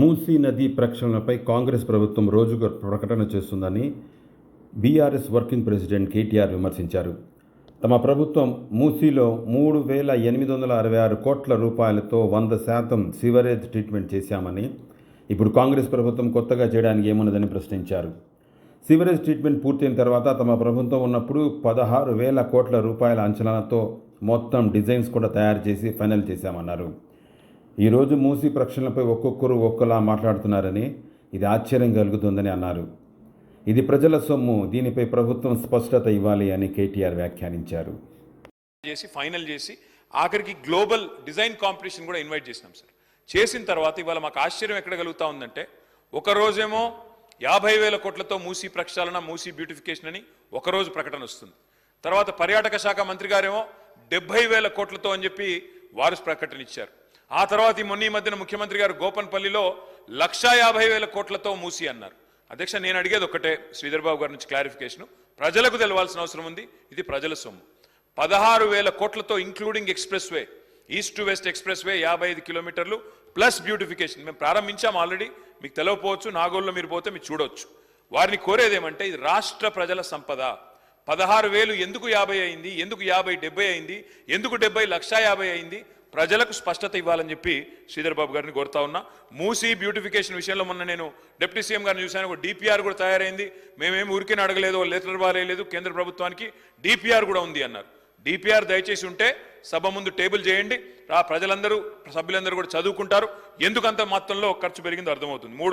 మూసీ నదీ ప్రక్షాళనపై కాంగ్రెస్ ప్రభుత్వం రోజుకు ప్రకటన చేస్తుందని బీఆర్ఎస్ వర్కింగ్ ప్రెసిడెంట్ కేటీఆర్ విమర్శించారు. తమ ప్రభుత్వం మూసీలో మూడు వేల ఎనిమిది వందల అరవై ఆరు కోట్ల రూపాయలతో వంద శాతం సివరేజ్ ట్రీట్మెంట్ చేశామని ఇప్పుడు కాంగ్రెస్ ప్రభుత్వం కొత్తగా చేయడానికి ఏమున్నదని ప్రశ్నించారు. సివరేజ్ ట్రీట్మెంట్ పూర్తయిన తర్వాత తమ ప్రభుత్వం ఉన్నప్పుడు పదహారు వేల కోట్ల రూపాయల అంచనాలతో మొత్తం డిజైన్స్ కూడా తయారు చేసి ఫైనల్ చేశామన్నారు. ఈరోజు మూసీ ప్రక్షాళనపై ఒక్కొక్కరు ఒక్కలా మాట్లాడుతున్నారని ఇది ఆశ్చర్యం కలుగుతుందని అన్నారు. ఇది ప్రజల సొమ్ము దీనిపై ప్రభుత్వం స్పష్టత ఇవ్వాలి అని కేటీఆర్ వ్యాఖ్యానించారు. చేసి ఫైనల్ చేసి ఆఖరికి గ్లోబల్ డిజైన్ కాంపిటీషన్ కూడా ఇన్వైట్ చేసినాం సార్. చేసిన తర్వాత ఇవాళ మాకు ఆశ్చర్యం ఎక్కడ కలుగుతా ఉందంటే ఒక రోజేమో యాభై వేల కోట్లతో మూసీ ప్రక్షాళన మూసీ బ్యూటిఫికేషన్ అని ఒకరోజు ప్రకటన వస్తుంది. తర్వాత పర్యాటక శాఖ మంత్రి గారేమో డెబ్బై వేల కోట్లతో అని చెప్పి వారు ప్రకటన ఇచ్చారు. ఆ తర్వాత ఈ మొన్న ఈ మధ్యన ముఖ్యమంత్రి గారు గోపన్పల్లిలో లక్షా యాభై వేల కోట్లతో మూసి అన్నారు. అధ్యక్ష నేను అడిగేది ఒక్కటే శ్రీధర్బాబు గారి నుంచి క్లారిఫికేషన్. ప్రజలకు తెలవాల్సిన అవసరం ఉంది ఇది ప్రజల సొమ్ము. పదహారు వేల కోట్లతో including expressway east to west expressway యాభై ఐదు కిలోమీటర్లు ప్లస్ బ్యూటిఫికేషన్. మేము ప్రారంభించాం ఆల్రెడీ మీకు తెలవపోవచ్చు నాగోల్లో మీరు పోతే మీరు చూడొచ్చు. వారిని కోరేదేమంటే ఇది రాష్ట్ర ప్రజల సంపద. పదహారు వేలు ఎందుకు యాభై అయింది ఎందుకు యాభై డెబ్బై అయింది ఎందుకు డెబ్బై లక్షా యాభై అయింది ప్రజలకు స్పష్టత ఇవ్వాలని చెప్పి శ్రీధర్ బాబు గారిని కోరుతా ఉన్నా. మూసీ బ్యూటిఫికేషన్ విషయంలో మొన్న నేను డిప్యూటీ సీఎం గారిని చూశాను. ఒక డిపిఆర్ కూడా తయారైంది. మేమేం ఊరికే అడగలేదు లెటర్ బాగాలేదు కేంద్ర ప్రభుత్వానికి. డిపిఆర్ కూడా ఉంది అన్నారు. డిపిఆర్ దయచేసి ఉంటే సభ ముందు టేబుల్ చేయండి. ఆ ప్రజలందరూ సభ్యులందరూ కూడా చదువుకుంటారు. ఎందుకంత మొత్తంలో ఖర్చు పెరిగిందో అర్థమవుతుంది. మూడు